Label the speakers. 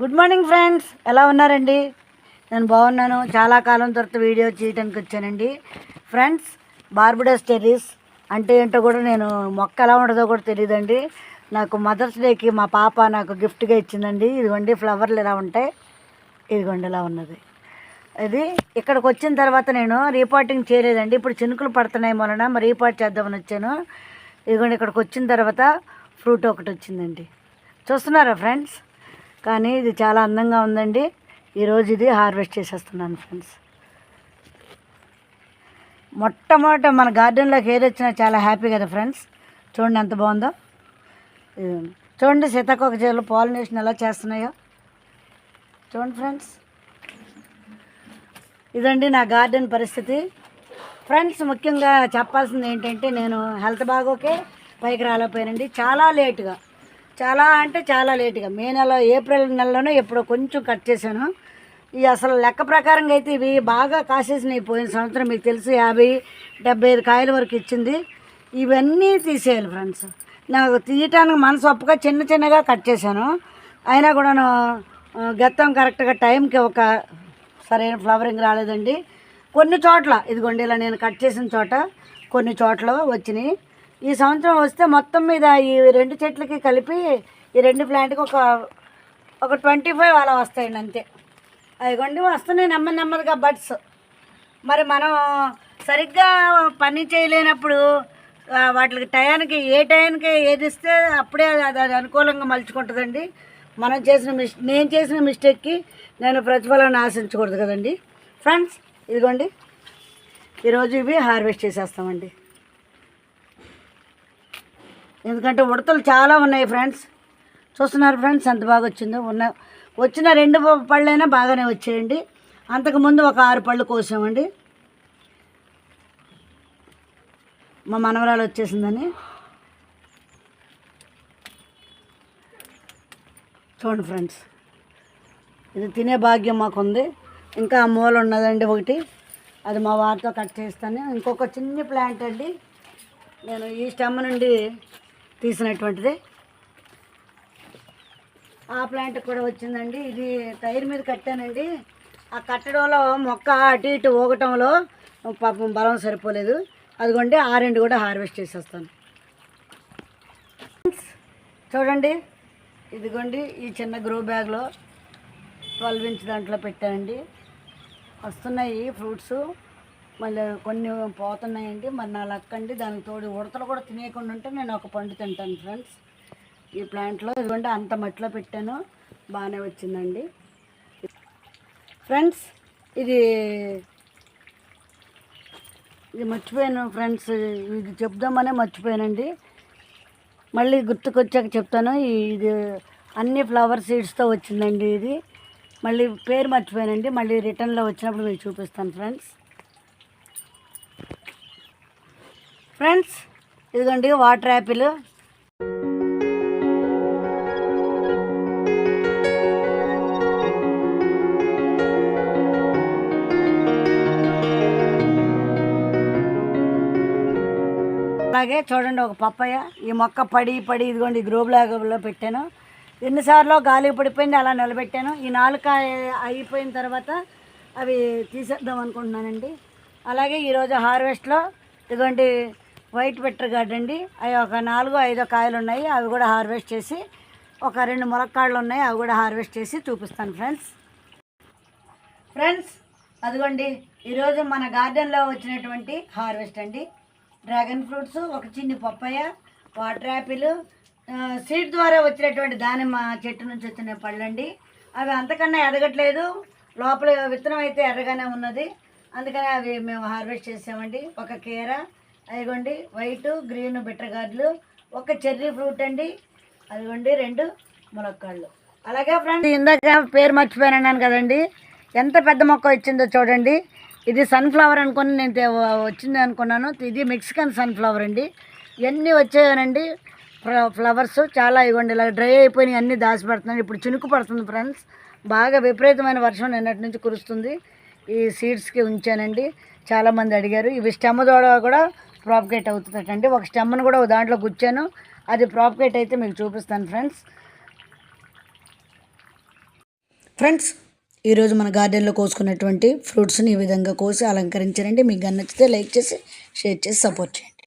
Speaker 1: Good morning friends. ఎలా ఉన్నారండి? నేను బాగున్నాను. చాలా కాలం తర్వాత వీడియో చేయడానికి వచ్చానండి. ఫ్రెండ్స్ బార్బుడస్ టెర్రీస్ అంటే ఏంటో కూడా నేను మొక్క ఎలా ఉండదో కూడా తెలియదండి నాకు మదర్స్ డేకి మా పాప నాకు గిఫ్ట్గా ఇచ్చిందండి. ఇదిగోండి ఫ్లవర్లు ఎలా ఉంటాయి? ఇదిగోండి ఇలా ఉన్నది. ఇది ఇక్కడికి వచ్చిన తర్వాత నేను రీపాటింగ్ చేయలేదండి. ఇప్పుడు చినుకులు పడుతున్నాయి మొన్న మరి రీపాట్ చేద్దామని వచ్చాను. ఇదిగోండి ఇక్కడికి వచ్చిన తర్వాత ఫ్రూట్ ఒకటి వచ్చిందండి. చూస్తున్నారా ఫ్రెండ్స్? కానీ ఇది చాలా అందంగా ఉందండి. ఈరోజు ఇది హార్వెస్ట్ చేసేస్తున్నాను ఫ్రెండ్స్. మొట్టమొదట మన గార్డెన్లోకి ఏది వచ్చినా చాలా హ్యాపీ కదా ఫ్రెండ్స్. చూడండి ఎంత బాగుందో. చూడండి సీతాకోక చేలు పాలినేషన్ ఎలా చేస్తున్నాయో. చూడండి ఫ్రెండ్స్. ఇదండి నా గార్డెన్ పరిస్థితి. ఫ్రెండ్స్ ముఖ్యంగా చెప్పాల్సింది ఏంటంటే నేను హెల్త్ బాగోకే పైకి రాలేకపోయానండి. చాలా లేటుగా. చాలా అంటే చాలా లేటుగా మే నెల ఏప్రిల్ నెలలోనే ఎప్పుడో కొంచెం కట్ చేశాను. ఈ అసలు లెక్క ప్రకారంగా అయితే ఇవి బాగా కాసేసినాయి. పోయిన సంవత్సరం మీకు తెలుసు యాభై డెబ్బై ఐదు కాయల వరకు ఇచ్చింది. ఇవన్నీ తీసేయాలి ఫ్రెండ్స్ నాకు తీయటానికి మనసు ఒప్పగా చిన్న చిన్నగా కట్ చేశాను. అయినా కూడాను గెత్తం కరెక్ట్గా టైంకి ఒక సరైన ఫ్లవరింగ్ రాలేదండి. కొన్ని చోట్ల ఇదిగోండి ఇలా నేను కట్ చేసిన చోట కొన్ని చోట్ల వచ్చినాయి. ఈ సంవత్సరం వస్తే మొత్తం మీద ఈ రెండు చెట్లకి కలిపి ఈ రెండు ప్లాంట్కి ఒక ఒక ట్వంటీ ఫైవ్ అలా వస్తాయండి అంతే. అదిగోండి వస్తున్నాయి నెమ్మది నెమ్మదిగా బడ్స్. మరి మనం సరిగ్గా పని చేయలేనప్పుడు వాటికి టయానికి ఏ టయానికి ఏది ఇస్తే అప్పుడే అది అది అనుకూలంగా మలుచుకుంటుందండి. మనం చేసిన మిస్ నేను చేసిన మిస్టేక్కి నేను ప్రతిఫలాన్ని ఆశించకూడదు కదండి. ఫ్రెండ్స్ ఇదిగోండి. ఈరోజు ఇవి హార్వెస్ట్ చేసేస్తామండి. ఎందుకంటే ఉడతలు చాలా ఉన్నాయి ఫ్రెండ్స్. చూస్తున్నారు ఫ్రెండ్స్ ఎంత బాగా వచ్చిందో. ఉన్న వచ్చిన రెండు పళ్ళైనా బాగానే వచ్చాయండి. అంతకుముందు ఒక ఆరు పళ్ళు కోసామండి. మా మనవరాలు వచ్చేసిందని. చూడండి ఫ్రెండ్స్. ఇది తినే భాగ్యం మాకుంది. ఇంకా ఆ మూల ఉన్నదండి ఒకటి. అది మా వారితో కట్ చేస్తాను. ఇంకొక చిన్న ప్లాంట్ అండి. నేను ఈ స్టెమ్ నుండి తీసినటువంటిది. ఆ ప్లాంట్ కూడా వచ్చిందండి. ఇది టైర్ మీద కట్టానండి. ఆ కట్టడంలో మొక్క అటు ఇటు ఊగటంలో పాపం బలం సరిపోలేదు. అదిగోండి ఆ రెండు కూడా హార్వెస్ట్ చేసేస్తాను. చూడండి. ఇదిగోండి ఈ చిన్న గ్రో బ్యాగ్లో ట్వెల్వ్ ఇంచ్ దాంట్లో పెట్టానండి. వస్తున్నాయి ఫ్రూట్స్ మళ్ళీ కొన్ని పోతున్నాయండి. మరి నా లక్కండి దానికి తోడు ఉడతలు కూడా తినేయకుండా ఉంటే నేను ఒక పండు తింటాను ఫ్రెండ్స్. ఈ ప్లాంట్లో ఇదిగోండి అంత మట్టిలో పెట్టాను బాగానే వచ్చిందండి. ఫ్రెండ్స్ ఇది ఇది మర్చిపోయాను ఫ్రెండ్స్ ఇది చెప్దామనే మర్చిపోయానండి. మళ్ళీ గుర్తుకొచ్చాక చెప్తాను ఇది అన్ని ఫ్లవర్ సీడ్స్తో వచ్చిందండి ఇది. మళ్ళీ పేరు మర్చిపోయానండి మళ్ళీ రిటర్న్లో వచ్చినప్పుడు మీకు చూపిస్తాను ఫ్రెండ్స్. ఫ్రెండ్స్ ఇదిగోండి వాటర్ యాపిల్. అలాగే చూడండి ఒక పప్పయ్య ఈ మొక్క పడి పడి ఇదిగోండి గ్రోబ్లాగ్లో పెట్టాను. ఎన్నిసార్లు గాలి పడిపోయింది అలా నిలబెట్టాను. ఈ నాలుక అయిపోయిన తర్వాత అవి తీసేద్దాం అనుకుంటున్నానండి. అలాగే ఈరోజు హార్వెస్ట్లో ఇదిగోండి వైట్ పెట్టర్ గార్డ్ అండి. అవి ఒక నాలుగు ఐదో కాయలు ఉన్నాయి అవి కూడా హార్వెస్ట్ చేసి ఒక రెండు ములక్కాళ్ళు ఉన్నాయి అవి కూడా హార్వెస్ట్ చేసి చూపిస్తాను ఫ్రెండ్స్. ఫ్రెండ్స్ అదిగోండి. ఈరోజు మన గార్డెన్లో వచ్చినటువంటి హార్వెస్ట్ అండి. డ్రాగన్ ఫ్రూట్స్ ఒక చిన్ని పప్పయ్య వాటర్ యాపిల్ సీడ్ ద్వారా వచ్చినటువంటి దానిమ్మ చెట్టు నుంచి వచ్చిన పళ్ళండి. అవి అంతకన్నా ఎదగట్లేదు. లోపల విత్తనం అయితే ఎర్రగానే ఉన్నది. అందుకని అవి మేము హార్వెస్ట్ చేసామండి. ఒక కీర అదిగోండి వైట్ గ్రీన్ బిట్టగాడ్లు ఒక చెర్రీ ఫ్రూట్ అండి. అదిగోండి రెండు మునక్కాళ్ళు. అలాగే ఫ్రెండ్స్ ఇందాక పేరు మర్చిపోయానన్నాను కదండి. ఎంత పెద్ద మొక్క వచ్చిందో చూడండి. ఇది సన్ఫ్లవర్ అనుకుని నేను వచ్చింది అనుకున్నాను. ఇది మెక్సికన్ సన్ఫ్లవర్ అండి. ఇవన్నీ వచ్చాయనండి ఫ్ల- ఫ్లవర్స్ చాలా ఇవ్వండి. ఇలా డ్రై అయిపోయినాయి అన్నీ దాచిపెడుతున్నాను ఇప్పుడు చినుకు పడుతుంది ఫ్రెండ్స్. బాగా విపరీతమైన వర్షం నిన్నటి నుంచి కురుస్తుంది. ఈ సీడ్స్కి ఉంచానండి. చాలామంది అడిగారు. ఇవి స్టెమ్ ద్వారా కూడా ప్రాపగేట్ అవుతుందటండి. ఒక స్టెమ్ను కూడా ఒక దాంట్లో గుచ్చాను. అది ప్రాపగేట్ అయితే మీకు చూపిస్తాను ఫ్రెండ్స్. ఫ్రెండ్స్ ఈరోజు మన గార్డెన్లో కోసుకున్నటువంటి ఫ్రూట్స్ని ఈ విధంగా కోసి అలంకరించారండి. మీకు నచ్చితే లైక్ చేసి షేర్ చేసి సపోర్ట్ చేయండి.